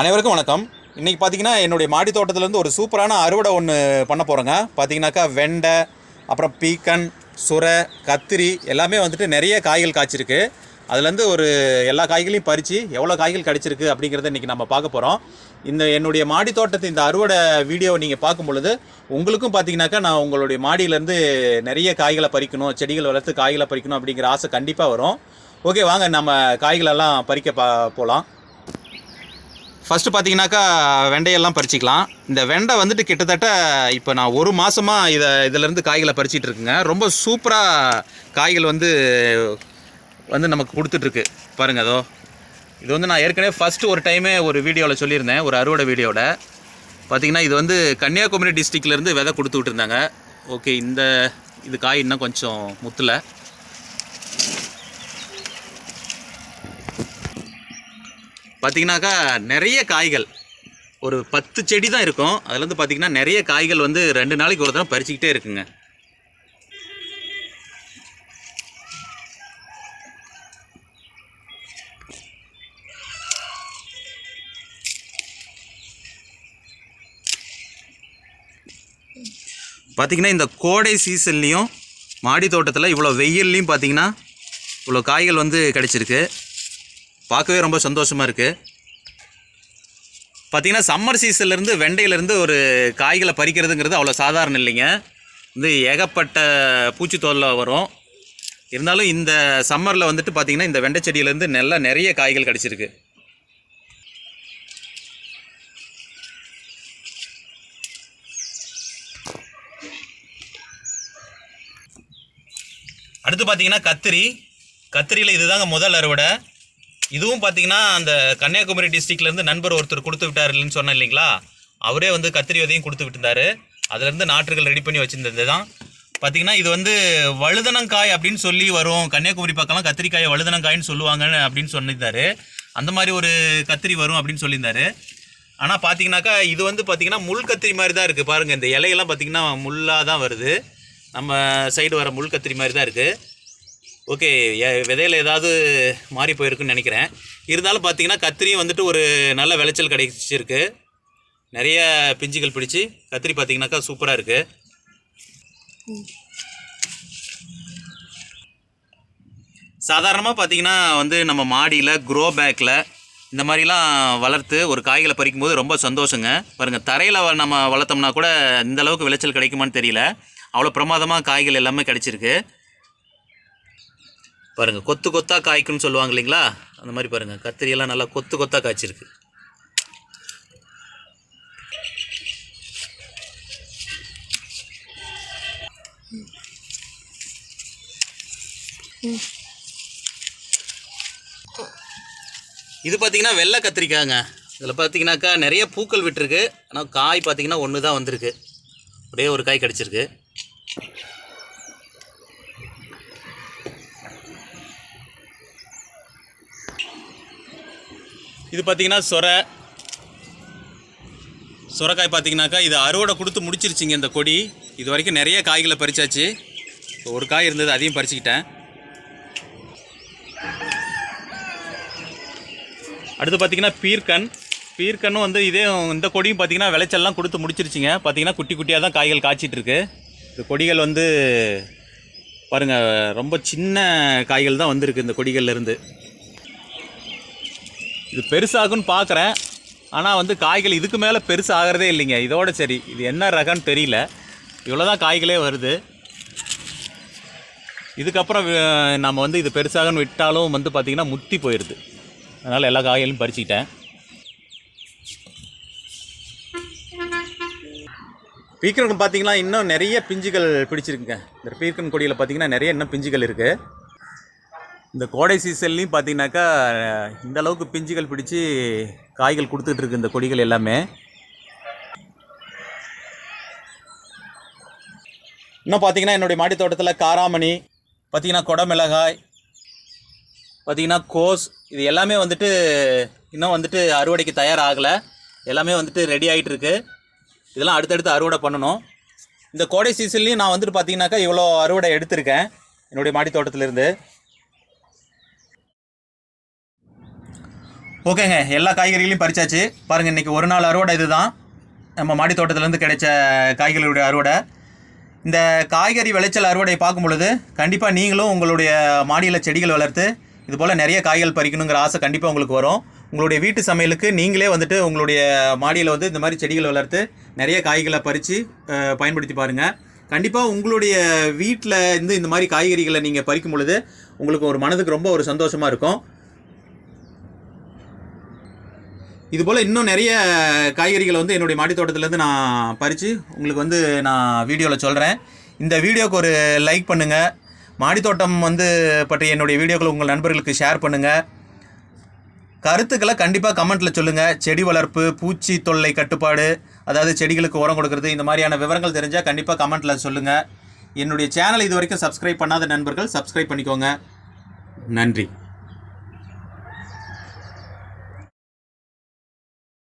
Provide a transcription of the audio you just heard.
அனைவருக்கும் வணக்கம். இன்றைக்கி பார்த்தீங்கன்னா என்னுடைய மாடி தோட்டத்துலேருந்து ஒரு சூப்பரான அறுவடை ஒன்று பண்ண போகிறோங்க பார்த்தீங்கன்னாக்கா வெண்டை அப்புறம் பீக்கன் சுரை கத்திரி எல்லாமே வந்துட்டு நிறைய காய்கள் காய்ச்சிருக்கு. அதுலேருந்து ஒரு எல்லா காய்களையும் பறித்து எவ்வளோ காய்கள் கிடச்சிருக்கு அப்படிங்கிறத இன்றைக்கி நம்ம பார்க்க போகிறோம் இந்த என்னுடைய மாடி தோட்டத்தை இந்த அறுவடை வீடியோவை நீங்கள் பார்க்கும் பொழுது உங்களுக்கும் பார்த்தீங்கன்னாக்கா நான் உங்களுடைய மாடியிலேருந்து நிறைய காய்களை பறிக்கணும் செடிகள் வளர்த்து காய்களை பறிக்கணும் அப்படிங்கிற ஆசை கண்டிப்பாக வரும். ஓகே வாங்க நம்ம காய்களெல்லாம் பறிக்க பா போகலாம் ஃபஸ்ட்டு பார்த்தீங்கன்னாக்கா வெண்டையெல்லாம் பறிச்சிக்கலாம். இந்த வெண்டை வந்துட்டு கிட்டத்தட்ட இப்போ நான் ஒரு மாதமாக இதை இதிலேருந்து காய்களை பறிச்சிட்டு இருக்குங்க. ரொம்ப சூப்பராக காய்கள் வந்து வந்து நமக்கு கொடுத்துட்ருக்கு பாருங்க அதோ. இது வந்து நான் ஏற்கனவே ஃபஸ்ட்டு ஒரு டைமே ஒரு வீடியோவில் சொல்லியிருந்தேன் ஒரு அறுவடை வீடியோவில் பார்த்தீங்கன்னா இது வந்து கன்னியாகுமரி டிஸ்ட்ரிக்ட்லேருந்து விதை கொடுத்து விட்டுருந்தாங்க. ஓகே இந்த இது காய் இன்னும் கொஞ்சம் முத்தலை. பார்த்திங்கனாக்கா நிறைய காய்கள். ஒரு பத்து செடி தான் இருக்கும். அதுலேருந்து பார்த்தீங்கன்னா நிறைய காய்கள் வந்து ரெண்டு நாளைக்கு ஒரு தடவை பறிச்சுக்கிட்டே இருக்குங்க. பார்த்தீங்கன்னா இந்த கோடை சீசன்லேயும் மாடி தோட்டத்தில் இவ்வளோ வெயில்லையும் பார்த்தீங்கன்னா இவ்வளோ காய்கள் வந்து கிடச்சிருக்கு. பார்க்கவே ரொம்ப சந்தோஷமாக இருக்குது பார்த்தீங்கன்னா சம்மர் சீசன்லேருந்து வெண்டையிலேருந்து ஒரு காய்களை பறிக்கிறதுங்கிறது அவ்வளோ சாதாரணம் இல்லைங்க. வந்து ஏகப்பட்ட பூச்சி தொல்லை வரும். இருந்தாலும் இந்த சம்மரில் வந்துட்டு பார்த்திங்கன்னா இந்த வெண்டை செடியிலேருந்து நல்லா நிறைய காய்கள் கிடச்சிருக்கு. அடுத்து பார்த்தீங்கன்னா கத்திரி. கத்திரியில் இதுதாங்க முதல் அறுவடை. இதுவும் பார்த்தீங்கன்னா அந்த கன்னியாகுமரி டிஸ்ட்ரிக்ட்லேருந்து நண்பர் ஒருத்தர் கொடுத்து விட்டார் இல்லைன்னு சொன்னேன் இல்லைங்களா? அவரே வந்து கத்திரி விதையும் கொடுத்து விட்டுருந்தாரு. அதுலேருந்து நாற்றுகள் ரெடி பண்ணி வச்சுருந்தது தான் பார்த்தீங்கன்னா இது வந்து வழுதனங்காய் அப்படின்னு சொல்லி வரும். கன்னியாகுமரி பக்கம்லாம் கத்திரிக்காயை வழுதனங்காய்னு சொல்லுவாங்கன்னு அப்படின்னு சொல்லியிருந்தாரு. அந்த மாதிரி ஒரு கத்திரி வரும் அப்படின்னு சொல்லியிருந்தாரு. ஆனால் பார்த்தீங்கன்னாக்கா இது வந்து பார்த்தீங்கன்னா முள் கத்திரி மாதிரி தான் இருக்குது பாருங்கள் இந்த இலையெல்லாம் பார்த்தீங்கன்னா முள்ளாக தான் வருது. நம்ம சைடு வர முள் கத்திரி மாதிரி தான் இருக்குது ஓகே விதையில் ஏதாவது மாறி போயிருக்குன்னு நினைக்கிறேன். இருந்தாலும் பார்த்தீங்கன்னா கத்திரியும் வந்துட்டு ஒரு நல்ல விளைச்சல் கிடைச்சிருக்கு. நிறைய பிஞ்சுகள் பிடிச்சி கத்திரி பார்த்தீங்கன்னாக்கா சூப்பராக இருக்குது சாதாரணமாக பார்த்தீங்கன்னா வந்து நம்ம மாடியில் க்ரோ பேக்கில் இந்த மாதிரிலாம் வளர்த்து ஒரு காய்களை பறிக்கும்போது ரொம்ப சந்தோஷங்க. பாருங்கள் தரையில் நம்ம வளர்த்தோம்னா கூட இந்தளவுக்கு விளைச்சல் கிடைக்குமான்னு தெரியல. அவ்வளோ பிரமாதமாக காய்கள் எல்லாமே கிடைச்சிருக்கு. பாருங்கள் கொத்து கொத்தாக காய்க்குன்னு சொல்லுவாங்க இல்லைங்களா? அந்த மாதிரி பாருங்கள் கத்திரியெல்லாம் நல்லா கொத்து கொத்தாக காய்ச்சிருக்கு. இது பார்த்தீங்கன்னா வெள்ளை கத்திரிக்காய்ங்க. இதில் பார்த்தீங்கன்னாக்கா நிறைய பூக்கள் விட்டுருக்கு. ஆனால் காய் பார்த்தீங்கன்னா ஒன்று தான் வந்திருக்கு. ஒரே ஒரு காய் கிடச்சிருக்கு. இது பார்த்தீங்கன்னா சொரை. சுரக்காய் பார்த்தீங்கன்னாக்கா இது அறுவடை கொடுத்து முடிச்சிருச்சிங்க இந்த கொடி. இது வரைக்கும் நிறைய காய்களை பறிச்சாச்சு. இப்போ ஒரு காய் இருந்தது அதையும் பறிச்சுக்கிட்டேன். அடுத்து பார்த்தீங்கன்னா பீர்க்கன். பீர்க்கன்னும் வந்து இதே இந்த கொடியும் பார்த்தீங்கன்னா விளைச்சல்லாம் கொடுத்து முடிச்சிருச்சிங்க. பார்த்தீங்கன்னா குட்டி குட்டியாக தான் காய்கள் காய்ச்சிட்ருக்கு இந்த கொடிகள் வந்து பாருங்கள் ரொம்ப சின்ன காய்கள் தான் வந்திருக்கு இந்த கொடிகள்லேருந்து இது பெருசாகும்னு பார்க்குறேன் ஆனால் வந்து காய்கள் இதுக்கு மேலே பெருசு ஆகிறதே இல்லைங்க. இதோட சரி இது என்ன ரகம்னு தெரியல. இவ்வளோ தான் காய்களே வருது. இதுக்கப்புறம் நம்ம வந்து இது பெருசாகன்னு விட்டாலும் வந்து பார்த்திங்கன்னா முத்தி போயிடுது அதனால் எல்லா காய்களையும் பறிச்சுக்கிட்டேன். பீக்கன் பார்த்தீங்கன்னா இன்னும் நிறைய பிஞ்சுகள் பிடிச்சிருக்குங்க. இந்த பீர்க்கன் கொடியில் பார்த்தீங்கன்னா நிறைய இன்னும் பிஞ்சுகள் இருக்குது இந்த கோடை சீசன்லேயும் பார்த்தீங்கன்னாக்கா இந்த அளவுக்கு பிஞ்சுகள் பிடிச்சி காய்கள் கொடுத்துட்டு இருக்கு இந்த கொடிகள் எல்லாமே. இன்னும் பார்த்தீங்கன்னா என்னுடைய மாடி தோட்டத்தில் காராமணி பார்த்தீங்கன்னா கொடமிளகாய் பார்த்தீங்கன்னா கோஸ் இது எல்லாமே வந்துட்டு இன்னும் வந்துட்டு அறுவடைக்கு தயாராகலை. எல்லாமே வந்துட்டு ரெடி ஆகிட்டு இருக்கு. இதெல்லாம் அடுத்தடுத்து அறுவடை பண்ணணும். இந்த கோடை சீசன்லேயும் நான் வந்துட்டு பார்த்தீங்கன்னாக்கா இவ்வளோ அறுவடை எடுத்திருக்கேன். என்னுடைய மாடி தோட்டத்திலிருந்து. ஓகேங்க எல்லா காய்கறிகளையும் பறிச்சாச்சு. பாருங்கள் இன்றைக்கி ஒரு நாள் அறுவடை இதுதான். நம்ம மாடி தோட்டத்துலேருந்து கிடைச்ச காய்கறிகளுடைய அறுவடை. இந்த காய்கறி விளைச்சல் அறுவடை பார்க்கும் பொழுது கண்டிப்பாக நீங்களும் உங்களுடைய மாடியில் செடிகள் வளர்த்து இது போல் நிறைய காய்கள் பறிக்கணுங்கிற ஆசை கண்டிப்பாக உங்களுக்கு வரும். உங்களுடைய வீட்டு சமையலுக்கு நீங்களே வந்துட்டு உங்களுடைய மாடியில் வந்து இந்த மாதிரி செடிகள் வளர்த்து நிறைய காய்களை பறித்து பயன்படுத்தி பாருங்கள் கண்டிப்பாக உங்களுடைய வீட்டில் இருந்து இந்த மாதிரி காய்கறிகளை நீங்கள் பறிக்கும் பொழுது உங்களுக்கு ஒரு மனதுக்கு ரொம்ப ஒரு சந்தோஷமாக இருக்கும். இது போல் இன்னும் நிறைய காய்கறிகளை வந்து என்னுடைய மாடி தோட்டத்துலேருந்து நான் பறித்து உங்களுக்கு வந்து நான் வீடியோவில் சொல்கிறேன் இந்த வீடியோக்கு ஒரு லைக் பண்ணுங்கள் மாடித்தோட்டம் வந்து பற்றிய என்னுடைய வீடியோக்களை உங்கள் நண்பர்களுக்கு ஷேர் பண்ணுங்கள் கருத்துக்களை கண்டிப்பாக கமெண்ட்டில் சொல்லுங்கள் செடி வளர்ப்பு பூச்சி தொல்லை கட்டுப்பாடு அதாவது செடிகளுக்கு உரம் கொடுக்கறது இந்த மாதிரியான விவரங்கள் தெரிஞ்சால் கண்டிப்பாக கமெண்ட்டில் சொல்லுங்கள் என்னுடைய சேனல் இது வரைக்கும் சப்ஸ்கிரைப் பண்ணாத நண்பர்கள் சப்ஸ்கிரைப் பண்ணிக்கோங்க. நன்றி.